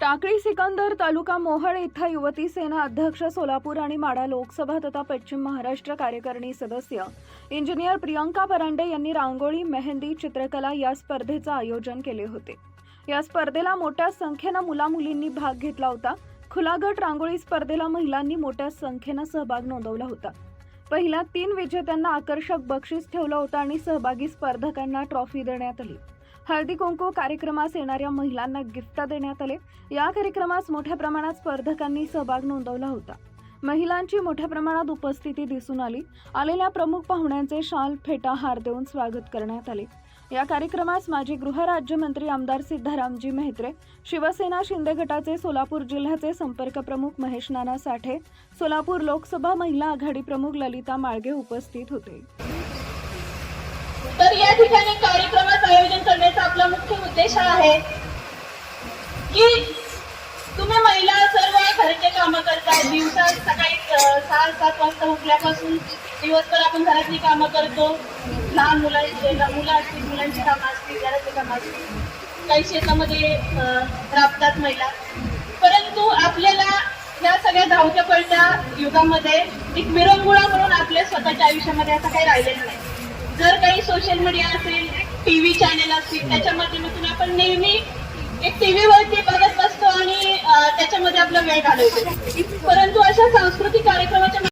टाकळी सिकंदर तालुका मोहळ इथं युवती सेना अध्यक्ष सोलापूर आणि माडा लोकसभा तथा पश्चिम महाराष्ट्र कार्यकारिणी सदस्य इंजिनियर प्रियंका परांडे यांनी रांगोळी मेहंदी चित्रकला या स्पर्धेचं आयोजन केले होते. या स्पर्धेला मोठ्या संख्येनं मुलामुलींनी भाग घेतला होता. खुलागट रांगोळी स्पर्धेला महिलांनी मोठ्या संख्येनं सहभाग नोंदवला होता. पहिल्या तीन विजेत्यांना आकर्षक बक्षीस ठेवलं होतं आणि सहभागी स्पर्धकांना ट्रॉफी देण्यात आली. हळदी कुंकू कार्यक्रमास येणाऱ्या महिलांना गिफ्ट देण्यात आले. या कार्यक्रमास मोठ्या प्रमाणात स्पर्धकांनी सहभाग नोंदवला होता. महिलांची मोठ्या प्रमाणात उपस्थिती दिसून आली. आलेल्या प्रमुख पाहुण्यांचे शाल फेटा हार देऊन स्वागत करण्यात आले. या कार्यक्रमास माजी गृहराज्यमंत्री आमदार सिद्धारामजी मेहत्रे शिवसेना शिंदे गटाचे सोलापूर जिल्ह्याचे संपर्क प्रमुख महेश नाना साठे सोलापूर लोकसभा महिला आघाडी प्रमुख ललिता माळगे उपस्थित होते. तर या ठिकाणी कार्यक्रमात मुख्य आहे की तुम्ही महिला सर्व घरचे कामं करताय दिवसा सकाळी सहा सात वाजता उठल्यापासून दिवसभर आपण घरातली कामं करतो. लहान मुलांचे मुलं असतील मुलांची कामं असतील घरातली कामं असतील काही शेतामध्ये राबतात महिला. परंतु आपल्याला या सगळ्या धावत्या पळत्या युगामध्ये एक विरंगुळा म्हणून आपल्या स्वतःच्या आयुष्यामध्ये असं काही राहिलेलं नाही. जर काही सोशल मीडिया असेल टीव्ही चॅनेल असतील त्याच्या माध्यमातून आपण नेहमी एक टीव्ही वरती बघत बसतो आणि त्याच्यामध्ये आपला वेळ घालवतो. परंतु अशा सांस्कृतिक कार्यक्रमाच्या